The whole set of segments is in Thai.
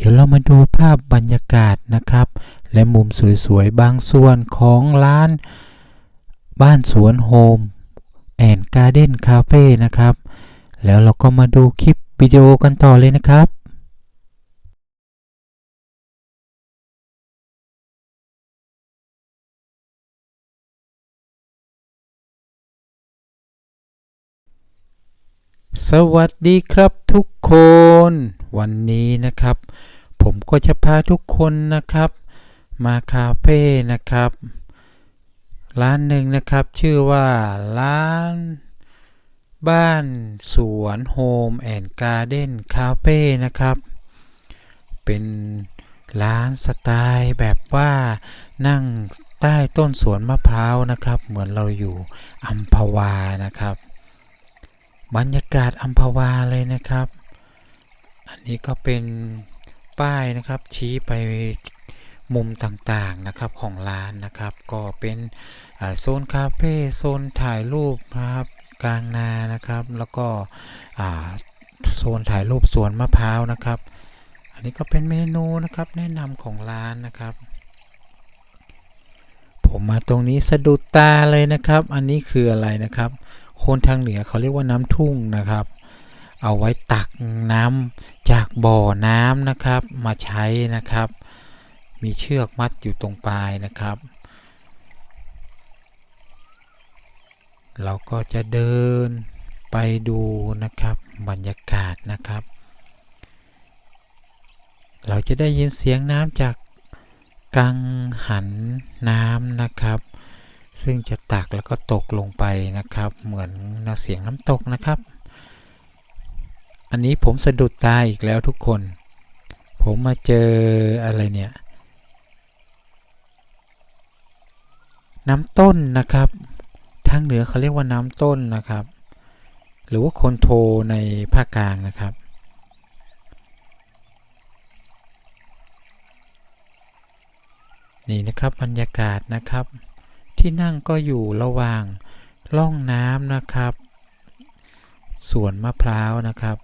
เดี๋ยวเรามาดูภาพบรรยากาศนะครับ และมุมสวยๆ บางส่วนของร้าน บ้านสวนโฮมแอนการ์เด้นคาเฟ่นะครับ แล้วเราก็มาดูคลิปวิดีโอกันต่อเลยนะครับสวัสดีครับทุกคน วันนี้นะครับ ผมก็จะพาทุกคนนะครับ มาคาเฟ่นะครับ ร้านหนึ่งนะครับชื่อว่าร้าน บ้านสวนโฮมแอนด์การ์เด้นคาเฟ่นะครับ เป็นร้านสไตล์แบบว่านั่งใต้ต้นสวนมะพร้าวนะครับ เหมือนเราอยู่อัมพวานะครับ บรรยากาศอัมพวาเลยนะครับ อันนี้ก็เป็น ป้ายนะครับชี้ไปมุมต่างๆนะครับของร้านนะครับก็เป็นโซนคาเฟ่โซนถ่ายรูปนะครับกลางนานะครับแล้วก็โซนถ่ายรูปสวนมะพร้าวนะครับ อันนี้ก็เป็นเมนูนะครับแนะนำของร้านนะครับ ผมมาตรงนี้สะดุดตาเลยนะครับ อันนี้คืออะไรนะครับ คนทางเหนือเขาเรียกว่าน้ำทุ่งนะครับ เอาไว้ตักน้ำ จากบ่อน้ำนะครับมาใช้นะครับ มีเชือกมัดอยู่ตรงปลายนะครับ เราก็จะเดินไปดูนะครับบรรยากาศนะครับ เราจะได้ยินเสียงน้ำจากกังหันน้ำนะครับ ซึ่งจะตักแล้วก็ตกลงไปนะครับ เหมือนเสียงน้ำตกนะครับ อันนี้ผมสะดุดตาอีกแล้วทุกคน ผมมาเจออะไรเนี่ย น้ำต้นนะครับ ทางเหนือเขาเรียกว่าน้ำต้นนะครับ หรือว่าคนโทในภาคกลางนะครับนี่นะครับบรรยากาศนะครับ ที่นั่งก็อยู่ระหว่างร่องน้ำนะครับ สวนมะพร้าวนะครับ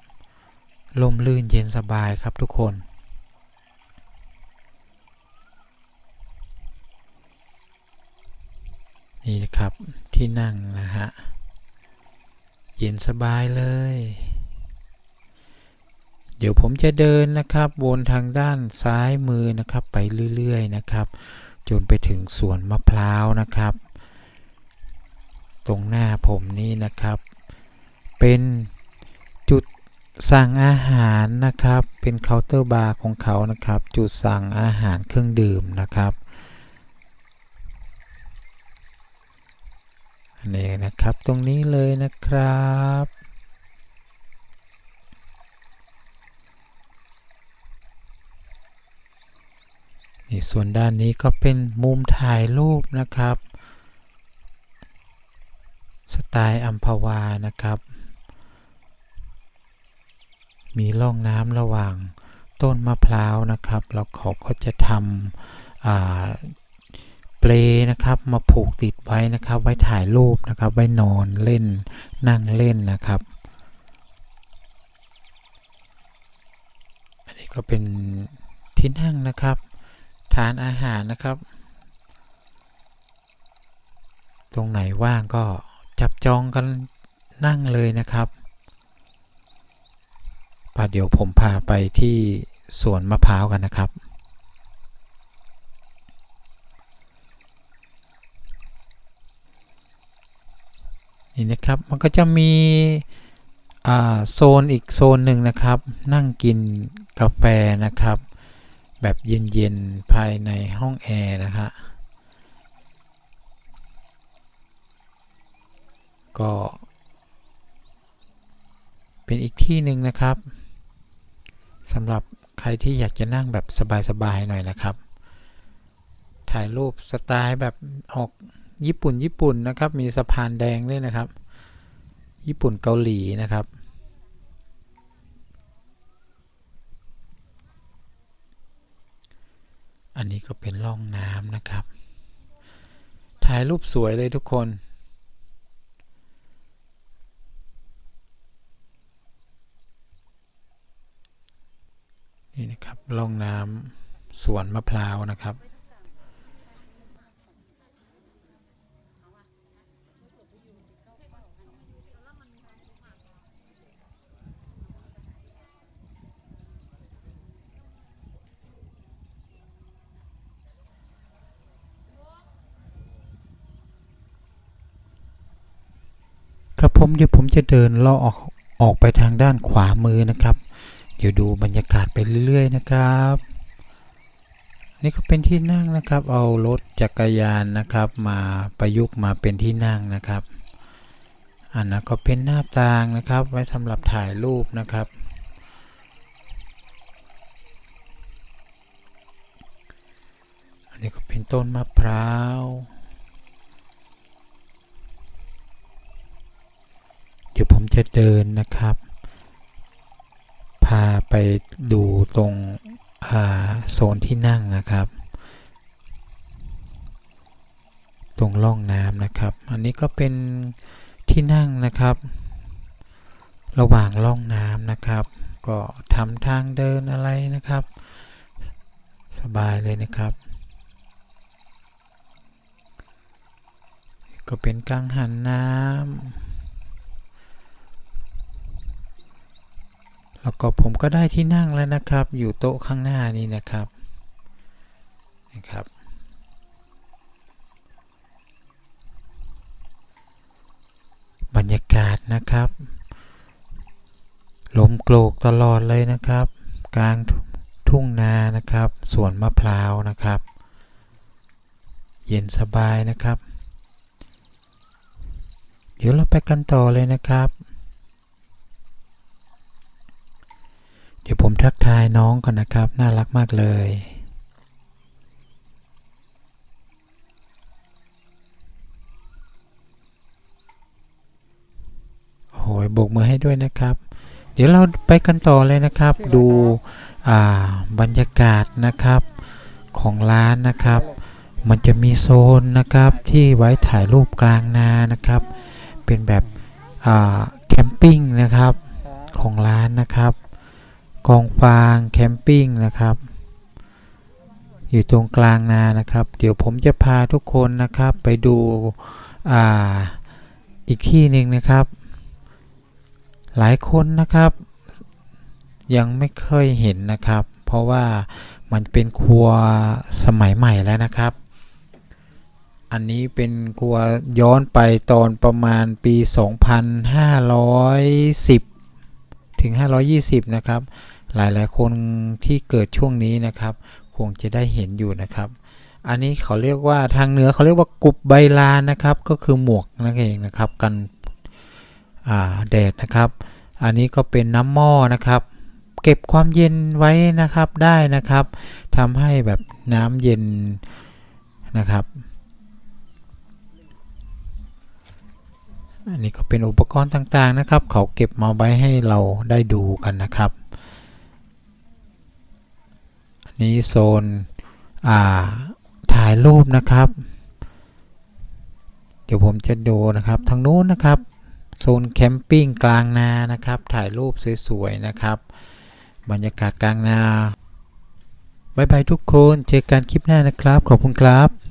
ลมลื่นเย็นสบายครับทุกคน นี่นะครับที่นั่งนะฮะ เย็นสบายเลย เดี๋ยวผมจะเดินนะครับวนทางด้านซ้ายมือนะครับไปเรื่อยๆนะครับ จนไปถึงสวนมะพร้าวนะครับ ตรงหน้าผมนี่นะครับ เป็น สั่งอาหารนะครับ เป็นเคาน์เตอร์บาร์ของเขานะครับ จุดสั่งอาหารเครื่องดื่มนะครับ อันนี้นะครับตรงนี้เลยนะครับนี่ส่วนด้านนี้ก็เป็นมุมถ่ายรูปนะครับ สไตล์อัมพวานะครับ มีร่องน้ำระหว่างต้นมะพร้าวนะครับ แล้วเขาก็จะทำเปลนะครับมาผูกติดไว้นะครับ ไว้ถ่ายรูปนะครับ ไว้นอนเล่นนั่งเล่นนะครับ อันนี้ก็เป็นที่นั่งนะครับทานอาหารนะครับ ตรงไหนว่างก็จับจองกันนั่งเลยนะครับ ป่ะเดี๋ยวผมพาไปที่สวนมะพร้าวกันนะครับ นี่นะครับมันก็จะมีโซนอีกโซนหนึ่งนะครับ นั่งกินกาแฟนะครับ แบบเย็นๆภายในห้องแอร์นะฮะก็เป็นอีกที่หนึ่งนะครับ สำหรับใครที่อยากจะนั่งแบบสบายๆหน่อยนะครับ ถ่ายรูปสไตล์แบบออกญี่ปุ่นญี่ปุ่นนะครับ มีสะพานแดงด้วยนะครับ ญี่ปุ่นเกาหลีนะครับ อันนี้ก็เป็นร่องน้ำนะครับ ถ่ายรูปสวยเลยทุกคน นี่นะครับร่องน้ำสวนมะพร้าวนะครับ ครับผมเดี๋ยวผมจะเดินเลาะออกออกไปทางด้านขวามือนะครับ เดี๋ยวดูบรรยากาศไปเรื่อยๆนะครับ นี่ก็เป็นที่นั่งนะครับ เอารถจักรยานนะครับ มาประยุกต์มาเป็นที่นั่งนะครับ อันนั้นก็เป็นหน้าต่างนะครับ ไว้สำหรับถ่ายรูปนะครับอันนี้ก็เป็นต้นมะพร้าว เดี๋ยวผมจะเดินนะครับ พาไปดูตรงโซนที่นั่งนะครับ ตรงร่องน้ำนะครับ อันนี้ก็เป็นที่นั่งนะครับ ระหว่างร่องน้ำนะครับ ก็ทำทางเดินอะไรนะครับ สบายเลยนะครับ ก็เป็นกังหันน้ำ แล้วก็ผมก็ได้ที่นั่งแล้วนะครับ อยู่โต๊ะข้างหน้านี้นะครับนะครับ บรรยากาศนะครับ ลมโกรกตลอดเลยนะครับ กลางทุ่งนานะครับสวนมะพร้าวนะครับ เย็นสบายนะครับ เดี๋ยวเราไปกันต่อเลยนะครับ เดี๋ยวผมทักทายน้องก่อนนะครับ น่ารักมากเลยโอ้ยโบกมือให้ด้วยนะครับ เดี๋ยวเราไปกันต่อเลยนะครับ ดูอ่าบรรยากาศนะครับของร้านนะครับ มันจะมีโซนนะครับที่ไว้ถ่ายรูปกลางนานะครับ เป็นแบบอ่าแคมปิ้งนะครับของร้านนะครับ กองฟางแคมปิ้งนะครับ อยู่ตรงกลางนานะครับ เดี๋ยวผมจะพาทุกคนนะครับไปดูอ่าอีกที่หนึ่งนะครับ หลายคนนะครับ ยังไม่เคยเห็นนะครับ เพราะว่ามันเป็นครัวสมัยใหม่แล้วนะครับ อันนี้เป็นครัวย้อนไปตอนประมาณปี 2510 ถึง 520 นะครับ หลายๆคนที่เกิดช่วงนี้นะครับ คงจะได้เห็นอยู่นะครับ อันนี้เขาเรียกว่าทางเหนือเขาเรียกว่ากุบใบลานนะครับ ก็คือหมวกนั่นเองนะครับ กันแดดนะครับ อันนี้ก็เป็นน้ำหม้อนะครับ เก็บความเย็นไว้นะครับได้นะครับทำให้แบบน้ำเย็นนะครับอันนี้ก็เป็นอุปกรณ์ต่างๆนะครับ เขาเก็บมาไว้ให้เราได้ดูกันนะครับ นี้โซนถ่ายรูปนะครับ เดี๋ยวผมจะดูนะครับทางนู้นนะครับโซนแคมปิ้งกลางนานะครับ ถ่ายรูปสวยๆนะครับ บรรยากาศกลางนาบายบายทุกคน เจอกันคลิปหน้านะครับ ขอบคุณครับ